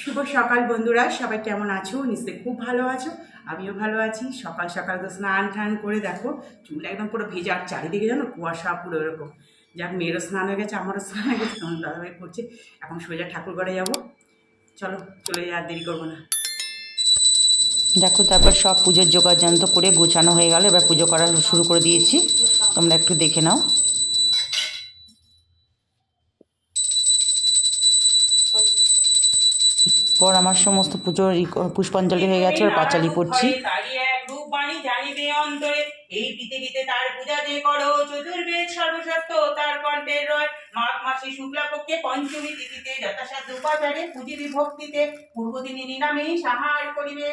শুভ সকাল বন্ধুরা, সবাই কেমন আছো? নিশ্চয়ই খুব ভালো আছো। আমিও ভালো আছি। সকাল সকাল তো স্নান টান করে দেখো, চুল একদম পুরো ভেজা, আর চারিদিকে জানো কুয়াশা পুরো এরকম। যাক, মেয়েরও স্নান হয়ে গেছে, আমারও স্নান হয়ে গেছে তখন দাদাভাই করছে। এখন সোজা ঠাকুর ঘরে যাব। চলো, চলে যাই আর দেরি করব না। দেখো, তারপর সব পুজোর জোগাড় যোগাযন্ত্র করে গোছানো হয়ে গেল। এবার পুজো করা শুরু করে দিয়েছি। তোমরা একটু দেখে নাও। পর আমার সমস্ত পুজোর পুষ্পাঞ্জলি হয়ে গেছে, এবার পাঁচালি পড়ছি। সাহার করিবে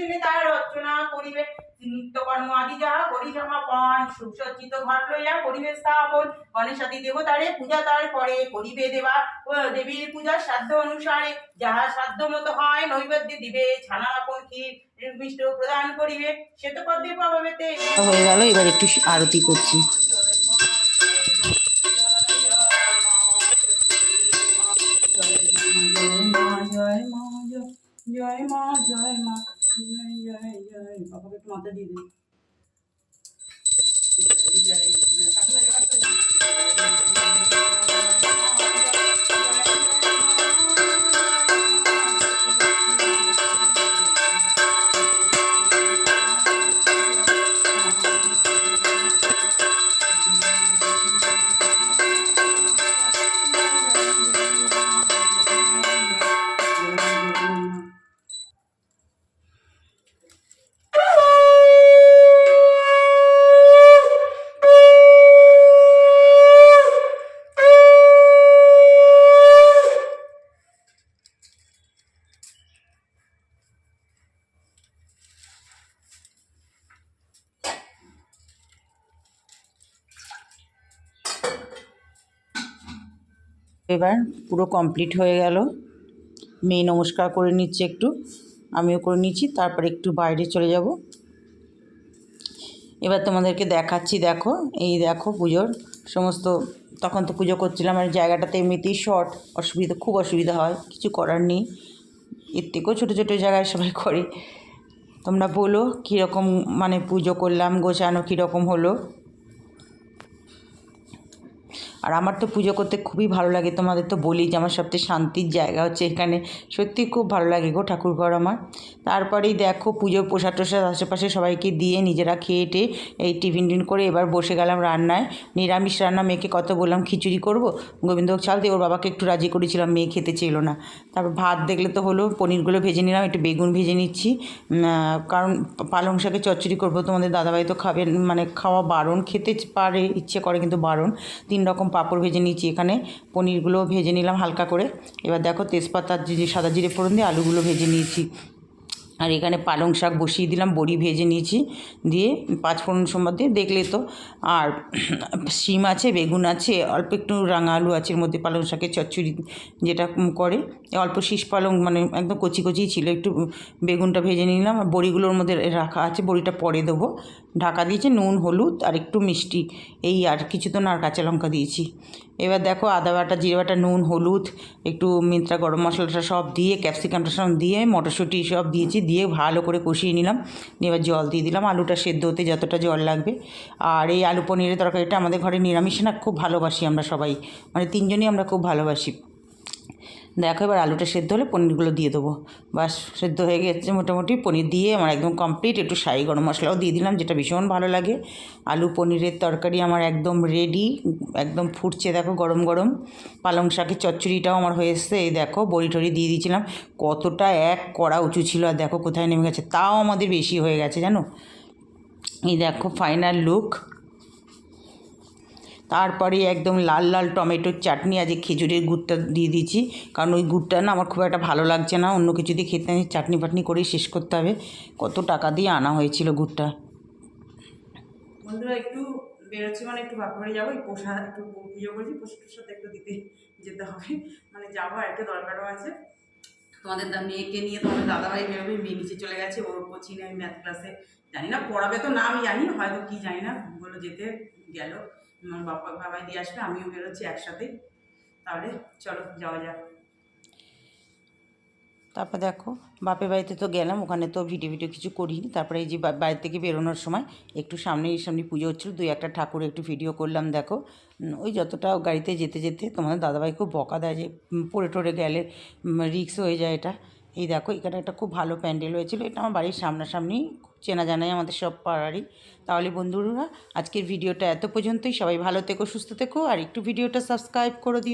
দিনে তার অর্চনা করিবে। নিত্যকর্ম আদি যাহা করি সমাপন সুসজ্জিত ঘট লইয়া করিবে স্থাপন। গণেশাদি দেবতারে পূজা তার পরে করিবে দেবা। দেবীর পূজা সাধ্য অনুসারে যাহা সাধ্য মতো হয় নৈবেদ্য দিবে ছানা আপন ক্ষীর মিষ্ট প্রদান করিবে শ্বেতপদ্মে পাবাবেতে হয়ে গেল এবার একটু আরতি করছি জয় মা জয় জয় মা জয় মা জয় জয় জয় বাবাকে একটু মাথা দিয়ে দিন এবার পুরো কমপ্লিট হয়ে গেল। মেয়ে নমস্কার করে নিচ্ছে একটু। আমিও করে নিচ্ছি, তারপর একটু বাইরে চলে যাব। এবার তোমাদেরকে দেখাচ্ছি, দেখো, এই দেখো পুজোর সমস্ত, তখন তো পুজো করছিলাম আর জায়গাটাতে এমনিতেই শর্ট অসুবিধা, খুব অসুবিধা হয়, কিছু করার নেই। এর থেকেও ছোটো ছোটো জায়গায় সবাই করে। তোমরা বলো, কীরকম মানে পুজো করলাম, গোছানো কীরকম হলো? আর আমার তো পুজো করতে খুবই ভালো লাগে। তোমাদের তো বলি যে আমার সবচেয়ে শান্তির জায়গা হচ্ছে এখানে। সত্যি খুব ভালো লাগে গো ঠাকুরঘর আমার। তারপরেই দেখো পুজোর প্রসাদ টোসাদ আশেপাশে সবাইকে দিয়ে নিজেরা খেয়ে টেয়ে এই টিফিন টিন করে এবার বসে গেলাম রান্নায়। নিরামিষ রান্না, মেয়েকে কত বললাম, খিচুড়ি করব? গোবিন্দভোগ চাল দিয়ে ওর বাবাকে একটু রাজি করেছিলাম, মেয়ে খেতে চেলো না। তারপর ভাত দেখলে তো হলো, পনিরগুলো ভেজে নিলাম, একটু বেগুন ভেজে নিচ্ছি। কারণ পালং শাকে চচ্চড়ি করব, তোমাদের দাদাভাই তো খাবেন মানে খাওয়া বারণ, খেতে পারে, ইচ্ছে করে কিন্তু বারণ। তিন রকম পাঁপড় ভেজে নিয়েছি এখানে। পনিরগুলো ভেজে নিলাম হালকা করে। এবার দেখো তেজপাতার যে সাদা জিরে ফোড়ন দিয়ে আলুগুলো ভেজে নিয়েছি। আর এখানে পালং শাক বসিয়ে দিলাম, বড়ি ভেজে নিয়েছি, দিয়ে পাঁচ ফোড়ন সম্বাদ দিয়ে দেখলে তো। আর শিম আছে, বেগুন আছে, অল্প একটু রাঙা আলু আছে মধ্যে পালং শাকের চচ্চড়ি যেটা করে। অল্প শীষ পালং মানে একদম কচি কচি ছিল, একটু বেগুনটা ভেজে নিলাম, আর বড়িগুলোর মধ্যে রাখা আছে, বড়িটা পরে দেবো। ঢাকা দিয়েছি নুন, হলুদ আর একটু মিষ্টি, এই আর কিছু তো না, আর কাঁচা লঙ্কা দিয়েছি। এবার দেখো আদা বাটা, জিরে বাটা, নুন, হলুদ, একটু মিন্ত্রা গরম মশলাটা সব দিয়ে, ক্যাপসিকামটা সব দিয়ে, মটরশুঁটি সব দিয়েছি দিয়ে ভালো করে কষিয়ে নিলাম। এবার জল দিয়ে দিলাম। আলুটা সেদ্ধ হতে যতটা জল লাগবে। আর এই আলু পনিরের তরকারিটা আমাদের ঘরে নিরামিষ না, খুব ভালোবাসি আমরা সবাই। মানে তিনজনই আমরা খুব ভালোবাসি। দেখো, এবার আলুটা সেদ্ধ হলে পনিরগুলো দিয়ে দেবো। বাস, সেদ্ধ হয়ে গেছে মোটামুটি। পনির দিয়ে আমার একদম কমপ্লিট একটু শাহি গরম মশলাও দিয়ে দিলাম, যেটা ভীষণ ভালো লাগে। আলু পনিরের তরকারি আমার একদম রেডি একদম ফুটছে দেখো, গরম গরম। পালং শাকের চচ্চড়িটাও আমার হয়ে এসছে। এই দেখো, বড়ি টড়ি দিয়ে দিয়েছিলাম। কতটা এক কড়া উঁচু ছিল, আর দেখো কোথায় নেমে গেছে। তাও আমাদের বেশি হয়ে গেছে, জানো? এই দেখো ফাইনাল লুক তারপরে একদম লাল লাল টমেটোর চাটনি আজকে খেজুরের গুড়টা দিয়ে দিয়েছি। কারণ ওই গুড়টা না আমার খুব একটা ভালো লাগছে না। অন্য কিছু দিয়ে খেতে আমি চাটনি ফাটনি করেই শেষ করতে হবে। কত টাকা দিয়ে আনা হয়েছিল গুড়টা? বন্ধুরা, একটু বেরোচ্ছি মানে একটু বাপরে যাব। এই পোষা, একটু পুজো করছি। পোষা টোষাতে একটু দিতে যেতে হবে। মানে যাব আর একটা দরকারও আছে। তোমাদের মেয়েকে নিয়ে তোমাদের দাদাভাই বেরোবে। মেয়ে নিচে চলে গেছে। ওর কোচিং আমি ম্যাথ ক্লাসে জানি না, পড়াবে তো না আমি জানি। হয়তো কি জানি না। বলে যেতে গেল। আমার বাবা, বাবাই দিয়ে আসবে, আমিও বেরোচ্ছি একসাথে তাহলে চলো, যাওয়া যাক। তারপর দেখো, বাপের বাড়িতে তো গেলাম, ওখানে তো ভিডিও ভিডিও কিছু করিনি। তারপরে এই যে বাড়ি থেকে বেরোনোর সময় একটু সামনে সামনে পুজো হচ্ছিল, দুই একটা ঠাকুর একটু ভিডিও করলাম, দেখো। ওই যতটা গাড়িতে যেতে যেতে তোমাদের দাদাভাই খুব বকা দেয় যে পড়ে টরে গেলে রিক্স হয়ে যায় এটা। এই দেখো, এখানে একটা খুব ভালো প্যান্ডেল হয়েছিল। এটা আমার বাড়ির সামনাসামনি, খুব চেনা জানাই আমাদের সব পাড়ারই। তাহলে বন্ধুরা, আজকের ভিডিওটা এত পর্যন্তই। সবাই ভালো থেকো, সুস্থ থেকো, আর একটু ভিডিওটা সাবস্ক্রাইব করে দিও।